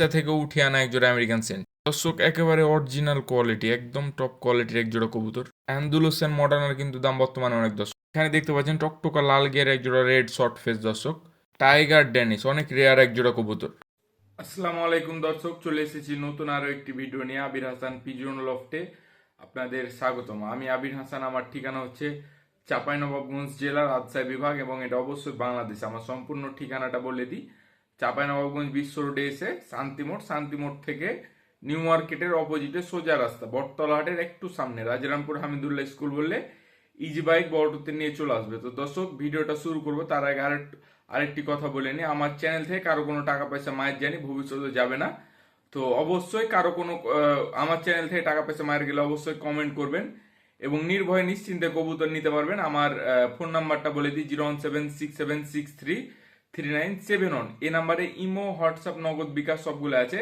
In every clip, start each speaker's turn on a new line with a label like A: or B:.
A: বাচ্চা থেকে উঠে আনা একজোড়া আমেরিকান সেন্ট দর্শক, একেবারে অরিজিনাল কোয়ালিটি একদম টপ কোয়ালিটির একজোড়া কবুতর। অ্যান্ডুলোসেন মডার্নার কিন্তু দাম বর্তমানে অনেক দর্শক। এখানে দেখতে পাচ্ছেন টকটকা লাল গিয়ার একজোড়া রেড শর্ট ফেস দর্শক। টাইগার ড্যানিস অনেক রেয়ার একজোড়া কবুতর। আসসালামু আলাইকুম দর্শক, চলে এসেছি নতুন আরও একটি ভিডিও নিয়ে আবির হাসান পিজন লফটে আপনাদের স্বাগতম। আমি আবির হাসান, আমার ঠিকানা হচ্ছে চাঁপাইনবাবগঞ্জ জেলার রাজশাহী বিভাগ এবং এটা অবশ্যই বাংলাদেশ। আমার সম্পূর্ণ ঠিকানাটা বলে দিই। চাঁপাইনবাবগঞ্জ বিশ্ব রোডে এসে শান্তিমোড় শান্তিমোড় থেকে নিউ মার্কেটের অপোজিটে সোজা রাস্তা বটতলা হাটের একটু সামনে, রাজারামপুর হামিদুল্লাহ স্কুল বললে ইজি বাইক বড়তে নিয়ে চলে আসবে। তো দর্শক, ভিডিওটা শুরু করব, তার আগে আরেক, আরেকটি কথা বলে নি আমার চ্যানেল থেকে কারও কোনো টাকা পয়সা মায়ের জানি, ভবিষ্যতে যাবে না। তো অবশ্যই কারও কোনো আমার চ্যানেল থেকে টাকা পয়সা মায়ের গেলে অবশ্যই কমেন্ট করবেন এবং নির্ভয়ে নিশ্চিন্তে কবুতর নিতে পারবেন। আমার ফোন নাম্বারটা বলে দিই zero one seven six seven six three three nine seven one এই নাম্বারে ইমো হোয়াটসঅ্যাপ নগদ বিকাশ সবগুলো আছে।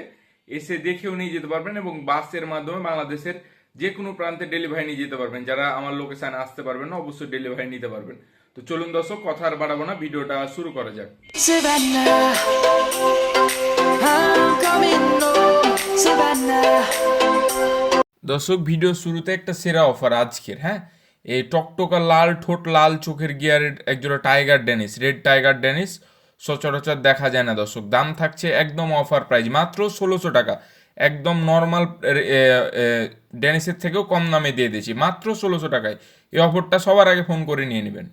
A: এসে দেখেও নিয়ে যেতে পারবেন এবং বাসের মাধ্যমে বাংলাদেশের যে কোনো প্রান্তে ডেলিভারি নিয়ে যেতে পারবেন। যারা আমার লোকেশনে আসতে পারবেন না অবশ্যই ডেলিভারি নিতে পারবেন। তো চলুন দর্শক কথা আর বাড়াবো না ভিডিওটা শুরু করা যাক. দর্শক ভিডিও শুরুতে একটা সেরা অফার আজকের হ্যাঁ? এই টকটকা লাল ঠোঁট লাল চোখের গিয়ারের একজোড়া tiger Danish red tiger Danish সচরাচর দেখা যায় না, দর্শক। দাম থাকছে একদম অফার প্রাইস মাত্র ষোলোশো টাকা। একদম নর্মাল ডেনিসের থেকেও কম দামে দিয়ে দিয়েছি, মাত্র ষোলোশো টাকায়। এই অফারটা সবার আগে ফোন করে নিয়ে নেবেন।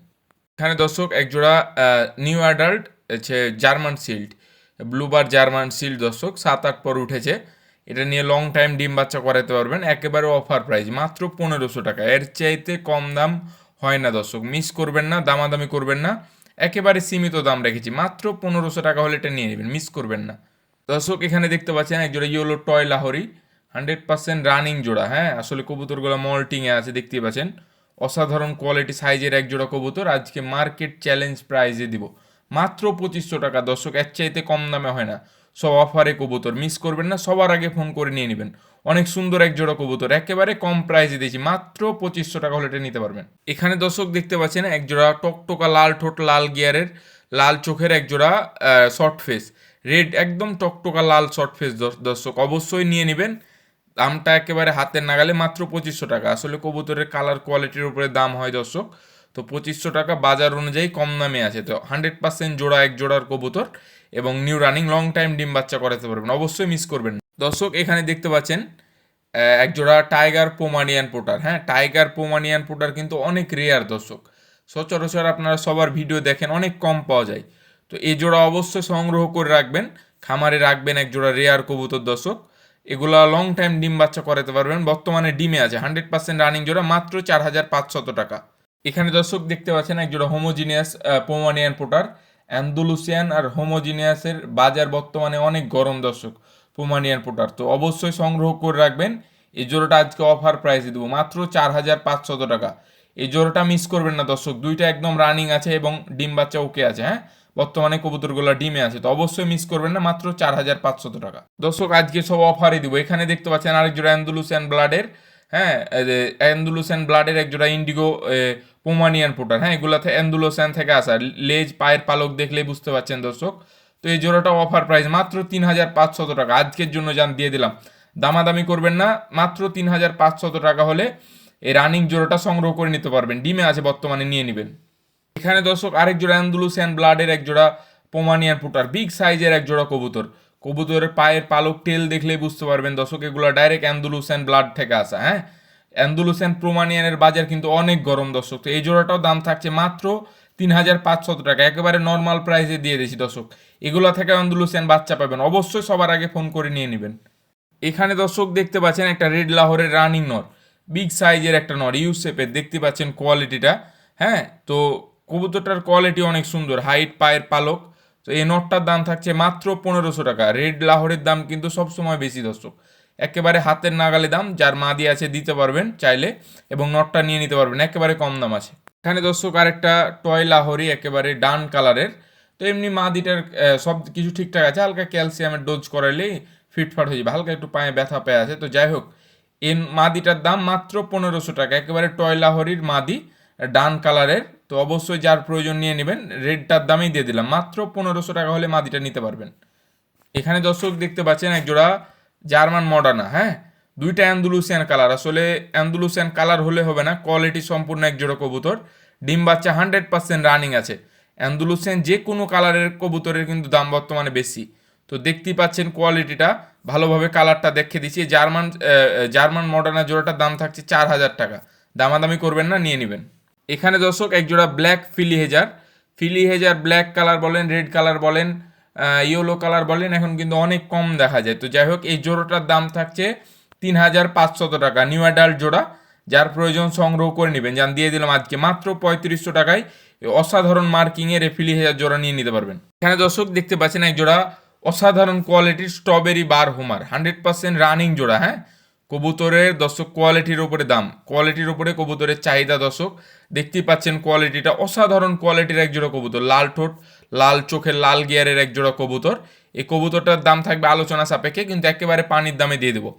A: এখানে দর্শক, একজোড়া নিউ অ্যাডাল্ট হচ্ছে German shield blue bar German shield দর্শক, সাত, আট পর উঠেছে। এটা নিয়ে লং টাইম ডিম বাচ্চা করাতে পারবেন, একেবারে অফার প্রাইস মাত্র পনেরোশো টাকা। এর চাইতে কম দাম হয় না, দর্শক। মিস করবেন না, দামাদামি করবেন না। একেবারে সীমিত দাম রেখেছি। মাত্র পনেরোশো টাকা হলে এটা নিয়ে নেবেন মিস করবেন না। দর্শক, এখানে দেখতে পাচ্ছেন এক জোড়া yellow toy Lahori hundred percent running জোড়া হ্যাঁ? আসলে কবুতরগুলো মল্টিংয়ে আছে দেখতে পাচ্ছেন। অসাধারণ কোয়ালিটি সাইজের এক জোড়া কবুতর, আজকে মার্কেট চ্যালেঞ্জ প্রাইজে দিব। মাত্র পঁচিশশো টাকা, দর্শক, এর চাইতে কম দামে হয় না। সব অফারে কবুতর মিস করবেন না, সবার আগে ফোন করে নিয়ে নেবেন। অনেক সুন্দর এক জোড়া কবুতর, একেবারে কম প্রাইসে দিয়েছি, মাত্র পঁচিশশো টাকা হলে এটা নিতে পারবেন। এখানে দর্শক দেখতে পাচ্ছেন এক জোড়া টকটকা লাল ঠোঁট, লাল গিয়ারের লাল চোখের এক জোড়া শর্ট ফেস রেড একদম টকটকা লাল শর্ট ফেস দর্শক, অবশ্যই নিয়ে নেবেন। দামটা একেবারে হাতের নাগালে মাত্র পঁচিশশো টাকা। আসলে কবুতরের কালার কোয়ালিটির উপরে দাম হয় দর্শক। তো পঁচিশশো টাকা বাজার অনুযায়ী কম দামে আছে। তো হান্ড্রেড পার্সেন্ট জোড়া এক জোড়ার কবুতর। এবং নিউ রানিং লং টাইম ডিম বাচ্চা করাতে পারবেন। অবশ্যই মিস করবেন। দর্শক এখানে দেখতে পাচ্ছেন আহ, এক জোড়া টাইগার পোমানিয়ান পোটার হ্যাঁ টাইগার পোমানিয়ান পোটার কিন্তু অনেক রেয়ার দর্শক। সচরাচর আপনারা সবার ভিডিও দেখেন অনেক কম পাওয়া যায়। তো এই জোড়া অবশ্যই সংগ্রহ করে রাখবেন। খামারে রাখবেন এক জোড়া রেয়ার কবুতর দর্শক। এগুলা লং টাইম ডিম বাচ্চা করাতে পারবেন। বর্তমানে ডিমে আছে হান্ড্রেড পার্সেন্ট রানিং জোড়া মাত্র চার হাজার পাঁচশত টাকা। এখানে দর্শক দেখতে পাচ্ছেন এক জোড়া হোমোজিনিয়াস পোমানিয়ান পোটার অ্যান্ডুলুসিয়ান আর হোমোজিনিয়াসের বাজার বর্তমানে অনেক গরম দর্শক পোমানিয়ান পোটার। তো অবশ্যই সংগ্রহ করে রাখবেন। এই জোড়াটা আজকে অফার প্রাইসে দেবো। মাত্র চার হাজার পাঁচশত টাকা। এই জোড়াটা মিস করবেন না দর্শক। দুইটা একদম রানিং আছে এবং ডিম বাচ্চা ওকে আছে হ্যাঁ? বর্তমানে কবুতরগুলো ডিমে আছে। তো অবশ্যই মিস করবেন না। মাত্র চার হাজার পাঁচশত টাকা। দর্শক, আজকে সব অফারই দিব। এখানে দেখতে পাচ্ছেন আরেক জোড়া অ্যান্ডুলুসিয়ান ব্লাডের হ্যাঁ? অ্যান্ডুলুসিয়ান ব্লাডের এক জোড়া ইন্ডিগো পোমানিয়ান পোটার হ্যাঁ এগুলাতে অ্যান্ডুলোসিয়ান থেকে আসা। লেজ, পায়ের পালক দেখলেই বুঝতে পারছেন দর্শক। তো এই জোড়াটা অফার প্রাইস মাত্র তিন হাজার পাঁচশত টাকা। আজকের জন্য যান দিয়ে দিলাম। দামাদামি করবেন না, মাত্র তিন হাজার পাঁচশত টাকা হলে এই রানিং জোড়াটা সংগ্রহ করে নিতে পারবেন। ডিমে আছে, বর্তমানে নিয়ে নেবেন। এখানে দর্শক, আরেক জোড়া অ্যান্ডুলুসিয়ান ব্লাডের এক জোড়া পোমানিয়ান পুটার বিগ সাইজের এক জোড়া কবুতর। কবুতরের পায়ের পালক টেল দেখলেই বুঝতে পারবেন দর্শক, এগুলো ডাইরেক্ট অ্যান্ডুলুসিয়ান ব্লাড থেকে আসা হ্যাঁ? অ্যান্ডুলুসিয়ান প্রোমানিয়ানের বাজার কিন্তু অনেক গরম, দর্শক। তো এই জোড়াটাও দাম থাকছে মাত্র তিন হাজার পাঁচশত টাকা। একেবারে নর্মাল প্রাইসে দিয়ে দিয়েছি, দর্শক। এগুলো থেকে অ্যান্ডুলুসিয়ান বাচ্চা পাবেন। অবশ্যই সবার আগে ফোন করে নিয়ে নেবেন। এখানে, দর্শক, দেখতে পাচ্ছেন একটা রেড লাহোরের রানিং নর। বিগ সাইজের একটা নর ইউ শেপের দেখতে পাচ্ছেন কোয়ালিটিটা হ্যাঁ তো কবুতরটার কোয়ালিটি অনেক সুন্দর। হাইট পায়ের পালক। তো এই নটটার দাম থাকছে মাত্র পনেরোশো টাকা। রেড লাহোরের দাম কিন্তু সবসময় বেশি, দর্শক। একেবারে হাতের নাগালে দাম, যার মা দিয়ে আছে দিতে পারবেন চাইলে, এবং নটটা নিয়ে নিতে পারবেন, একেবারে কম দাম আছে। এখানে দর্শক, আরেকটা টয় লাহরি একেবারে ডান কালারের। তো এমনি মাদিটার সব কিছু ঠিকঠাক আছে, হালকা ক্যালসিয়ামের ডোজ করাইলেই ফিটফাট হয়ে যাবে, হালকা একটু পায়ে ব্যথা পেয়ে আছে। তো যাই হোক এর মাদিটার দাম মাত্র পনেরোশো টাকা, একেবারে টয় লাহরির মাদি ডান কালারের। তো অবশ্যই যার প্রয়োজন নিয়ে নেবেন রেডটার দামেই দিয়ে দিলাম, মাত্র পনেরোশো টাকা হলে মাদিটা নিতে পারবেন। এখানে দর্শক দেখতে পাচ্ছেন, এক জোড়া জার্মান মডার্না হ্যাঁ? দুইটা অ্যান্ডুলুসিয়ান কালার। আসলে অ্যান্ডুলুসিয়ান কালার হলে হবে না, কোয়ালিটি সম্পূর্ণ এক জোড়া কবুতর। ডিম বাচ্চা হান্ড্রেড পার্সেন্ট রানিং আছে। অ্যান্ডুলুসিয়ান যে কোনো কালারের কবুতরের কিন্তু দাম বর্তমানে বেশি। তো দেখতেই পাচ্ছেন কোয়ালিটিটা, ভালোভাবে কালারটা দেখে দিচ্ছি। জার্মান জার্মান মডার্না জোড়াটার দাম থাকছে চার হাজার টাকা। দামাদামি করবেন না, নিয়ে নেবেন। এখানে দর্শক এক জোড়া ব্ল্যাক ফিলি হেজার ফিলি হেজার ব্ল্যাক কালার বলেন, রেড কালার বলেন। ইয়েলো কালার বলেন, এখন কিন্তু অনেক কম দেখা যায়। তো যাই হোক, এই জোড়াটার দাম থাকছে তিন হাজার পাঁচশত টাকা নিউ অ্যাডাল্ট জোড়া, যার প্রয়োজন সংগ্রহ করে নেবেন। যান দিয়ে দিলাম আজকে মাত্র পঁয়ত্রিশশো টাকায় অসাধারণ মার্কিংয়ের এফিলি ফিলি হেজার জোড়া নিয়ে নিতে পারবেন। এখানে দর্শক দেখতে পাচ্ছেন, এক জোড়া অসাধারণ কোয়ালিটির strawberry bar homer hundred percent running জোড়া হ্যাঁ? কবুতরের দর্শক কোয়ালিটির উপরে দাম। কোয়ালিটির উপরে কবুতরের চাহিদা দর্শক। দেখতেই পাচ্ছেন কোয়ালিটিটা অসাধারণ কোয়ালিটির এক জোড়া কবুতর। লাল ঠোঁট, লাল চোখের লাল গিয়ারের এক জোড়া কবুতর। এই কবুতরটার দাম থাকবে আলোচনা সাপেক্ষে, কিন্তু একেবারে পানির দামে দিয়ে দেবো।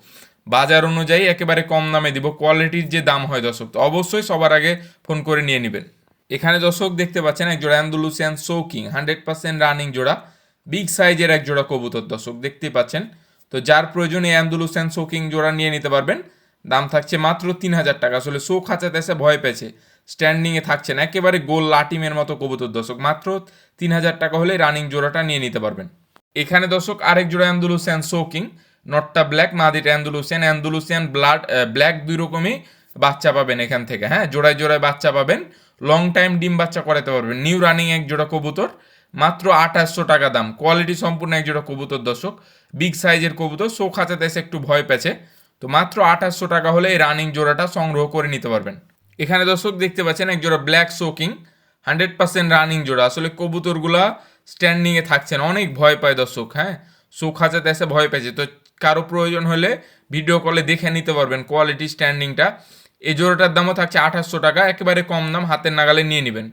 A: বাজার অনুযায়ী একেবারে কম দামে দিব। কোয়ালিটির যে দাম হয় দর্শক, তো অবশ্যই সবার আগে ফোন করে নিয়ে নেবেন। এখানে দর্শক দেখতে পাচ্ছেন এক জোড়া অ্যান্ডুলুসিয়ান সোকিং হান্ড্রেড পার্সেন্ট রানিং জোড়া। বিগ সাইজের এক জোড়া কবুতর দর্শক, দেখতেই পাচ্ছেন। তো যার প্রয়োজনে এই অ্যান্ডুলুসিয়ান সোকিং জোড়া নিয়ে নিতে পারবেন। দাম থাকছে মাত্র তিন হাজার টাকা। আসলে শো খাঁচাতে এসে ভয় পেয়েছে। স্ট্যান্ডিংয়ে থাকছে না। একেবারে গোল লাটিমের মতো কবুতর দর্শক। মাত্র তিন হাজার টাকা হলে রানিং জোড়াটা নিয়ে নিতে পারবেন। এখানে দর্শক আরেক জোড়া অ্যান্ডুলুসিয়ান শোকিং নটটা ব্ল্যাক মাদিটা অ্যান্ডুলুসিয়ান অ্যান্ডুলুসিয়ান ব্লাড ব্ল্যাক দুই রকমই বাচ্চা পাবেন এখান থেকে। হ্যাঁ জোড়ায় জোড়ায় বাচ্চা পাবেন। লং টাইম ডিম বাচ্চা করাতে পারবেন। নিউ রানিং এক জোড়া কবুতর, মাত্র আঠাশশো টাকা দাম। কোয়ালিটি সম্পূর্ণ এক জোড়া কবুতর দর্শক। বিগ সাইজের কবুতর শো খাঁচাতে এসে একটু ভয় পেছে তো মাত্র আঠাশশো টাকা হলে এই রানিং জোড়াটা সংগ্রহ করে নিতে পারবেন। এখানে দর্শক দেখতে পাচ্ছেন, এক জোড়া ব্ল্যাক শোকিং হান্ড্রেড পার্সেন্ট রানিং জোড়া। আসলে কবুতরগুলা স্ট্যান্ডিংয়ে থাকছে না, অনেক ভয় পায় দর্শক হ্যাঁ? শো খাঁচাতে এসে ভয় পেয়েছে। তো কারও প্রয়োজন হলে ভিডিও কলে দেখে নিতে পারবেন কোয়ালিটি স্ট্যান্ডিংটা এই জোড়াটার দামও থাকছে আঠাশশো টাকা, একেবারে কম দাম, হাতের নাগালে নিয়ে নেবেন।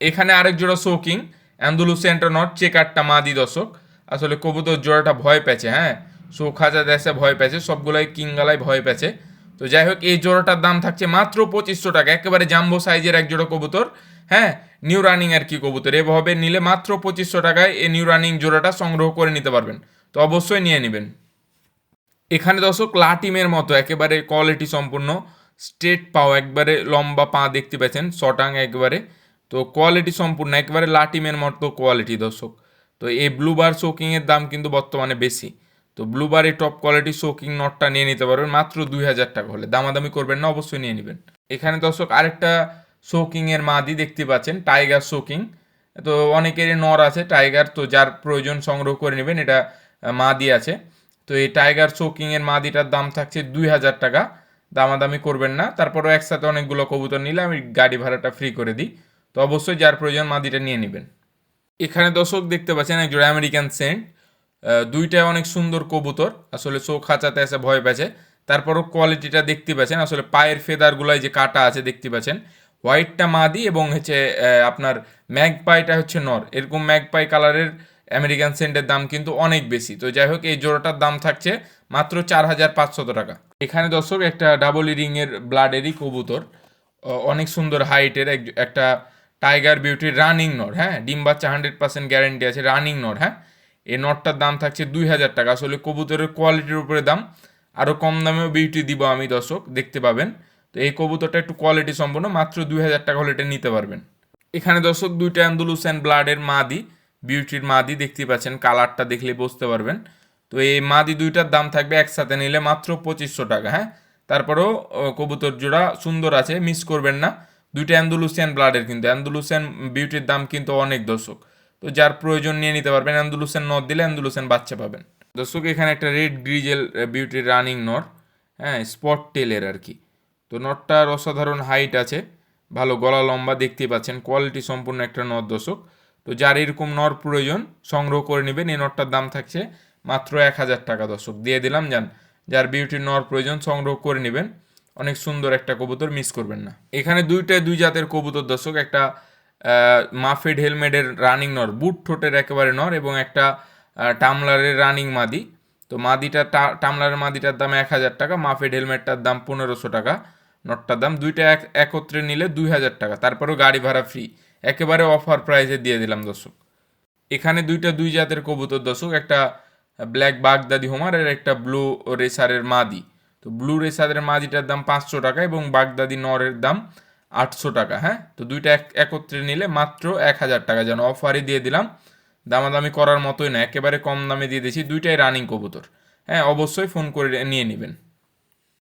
A: এখানে আরেক জোড়া শোকিং অ্যান্ডুলুসিয়ানটা নট চেকারটা মাদি দর্শক। আসলে কবুতর জোড়াটা ভয় পেয়েছে হ্যাঁ? শো খাঁচা দেশে ভয় পেয়েছে, সবগুলাই কিংগালায় ভয় পেয়েছে। তো যাই হোক, এই জোড়াটার দাম থাকছে মাত্র পঁচিশশো টাকা, একেবারে জাম্বো সাইজের এক জোড়া কবুতর হ্যাঁ? নিউ রানিং আর কি কবুতর, এভাবে নিলে মাত্র পঁচিশশো টাকায় এই নিউ রানিং জোড়াটা সংগ্রহ করে নিতে পারবেন। তো অবশ্যই নিয়ে নেবেন। এখানে দর্শক লাটিমের মতো, একেবারে কোয়ালিটি সম্পূর্ণ, স্ট্রেট পাও, একবারে লম্বা পা দেখতে পাচ্ছেন শটাং একবারে। তো কোয়ালিটি সম্পূর্ণ, একবারে লাটিমের মতো কোয়ালিটি দর্শক। তো এই ব্লুবার শোকিংয়ের দাম কিন্তু বর্তমানে বেশি। তো ব্লুবার এই টপ কোয়ালিটি শোকিং নটটা নিয়ে নিতে পারবেন মাত্র দুই হাজার টাকা হলে। দামাদামি করবেন না, অবশ্যই নিয়ে নেবেন। এখানে দর্শক আরেকটা শোকিংয়ের মাদি দেখতে পাচ্ছেন টাইগার শোকিং তো অনেকেরই নর আছে টাইগার তো যার প্রয়োজন সংগ্রহ করে নেবেন, এটা মাদি আছে। তো এই টাইগার শোকিংয়ের মাদিটার দাম থাকছে দুই হাজার টাকা। দামাদামি করবেন না, তারপরও একসাথে অনেকগুলো কবুতর নিলে আমি গাড়ি ভাড়াটা ফ্রি করে দিই। তো অবশ্যই যার প্রয়োজন মাদিটা নিয়ে নেবেন। এখানে দর্শক দেখতে পাচ্ছেন এক জোড়া আমেরিকান সেন্ট দুইটাই অনেক সুন্দর কবুতর, আসলে চোখ খাঁচাতে এসে ভয় পেয়েছে। তারপরও কোয়ালিটিটা দেখতে পাচ্ছেন, আসলে পায়ের ফেদারগুলাই যে কাটা আছে দেখতে পাচ্ছেন। হোয়াইটটা মাদি এবং হচ্ছে আপনার ম্যাগপাইটা হচ্ছে নর। এরকম ম্যাগপাই কালারের আমেরিকান সেন্টের দাম কিন্তু অনেক বেশি। তো যাই হোক, এই জোড়াটার দাম থাকছে মাত্র চার হাজার পাঁচশত টাকা। এখানে দর্শক একটা ডাবল রিংয়ের ব্লাডেরই কবুতর অনেক সুন্দর হাইটের এক- একটা টাইগার বিউটির রানিং নট হ্যাঁ? ডিম বাচ্চা হান্ড্রেড পার্সেন্ট গ্যারেন্টি আছে রানিং নট হ্যাঁ? এই নটটার দাম থাকছে দুই হাজার টাকা। আসলে কবুতরের কোয়ালিটির উপরে দাম আরও কম দামেও বিউটি দিব আমি দর্শক, দেখতে পাবেন। তো এই কবুতরটা একটু কোয়ালিটি সম্পন্ন, মাত্র দুই হাজার টাকা হলে এটা নিতে পারবেন। এখানে দর্শক, দুইটা অ্যান্ডুলুসেন ব্লাডের মাদি বিউটির মাদি দেখতে পাচ্ছেন কালারটা দেখলে বুঝতে পারবেন। তো এই মাদি দুইটার দাম থাকবে একসাথে নিলে মাত্র পঁচিশশো টাকা হ্যাঁ? তারপরেও কবুতর জোড়া সুন্দর আছে মিস করবেন না। দুইটা অ্যান্ডুলুসিয়ান ব্লাডের কিন্তু, অ্যান্ডুলুসিয়ান বিউটির দাম কিন্তু অনেক দর্শক। তো যার প্রয়োজন নিয়ে নিতে পারবেন, অ্যান্ডুলুসিয়ান নট দিলে অ্যান্ডুলুসিয়ান বাচ্চা পাবেন। দর্শক, এখানে একটা রেড গ্রিজেল বিউটির রানিং নট হ্যাঁ স্পট টেলের আর কি। তো নটটার অসাধারণ হাইট আছে, ভালো গলা লম্বা দেখতে পাচ্ছেন কোয়ালিটি সম্পূর্ণ একটা নর দর্শক। তো যার এরকম নর প্রয়োজন, সংগ্রহ করে নেবেন, এই নটটার দাম থাকছে মাত্র এক হাজার টাকা দর্শক। দিয়ে দিলাম, যান, যার বিউটির নর প্রয়োজন, সংগ্রহ করে নেবেন। অনেক সুন্দর একটা কবুতর মিস করবেন না। এখানে দুইটা দুই জাতের কবুতর দর্শক, একটা মাফেড হেলমেটের রানিং নর, বুট ঠোঁটের একেবারে নর এবং একটা টামলারের রানিং মাদি। তো মাদিটা টামলারের মাদিটার দাম এক হাজার টাকা, মাফেড হেলমেটটার দাম পনেরোশো টাকা। নটটার দাম দুইটা এক, একত্রে নিলে দুই হাজার টাকা। তারপরেও গাড়ি ভাড়া ফ্রি একেবারে অফার প্রাইসে দিয়ে দিলাম দর্শক। এখানে দুইটা দুই জাতের কবুতর দর্শক, একটা ব্ল্যাক বাগদাদি হোমার আর একটা ব্লু রেসারের মাদি। তো ব্লু রেসাদের মাদিটার দাম পাঁচশো টাকা এবং বাগদাদি নরের দাম আটশো টাকা হ্যাঁ? তো দুইটা এক, একত্রে নিলে মাত্র এক হাজার টাকা, যেন অফারই দিয়ে দিলাম। দামাদামি করার মতোই না, একেবারে কম দামে দিয়ে দিয়েছি, দুইটাই রানিং কবুতর হ্যাঁ? অবশ্যই ফোন করে নিয়ে নেবেন।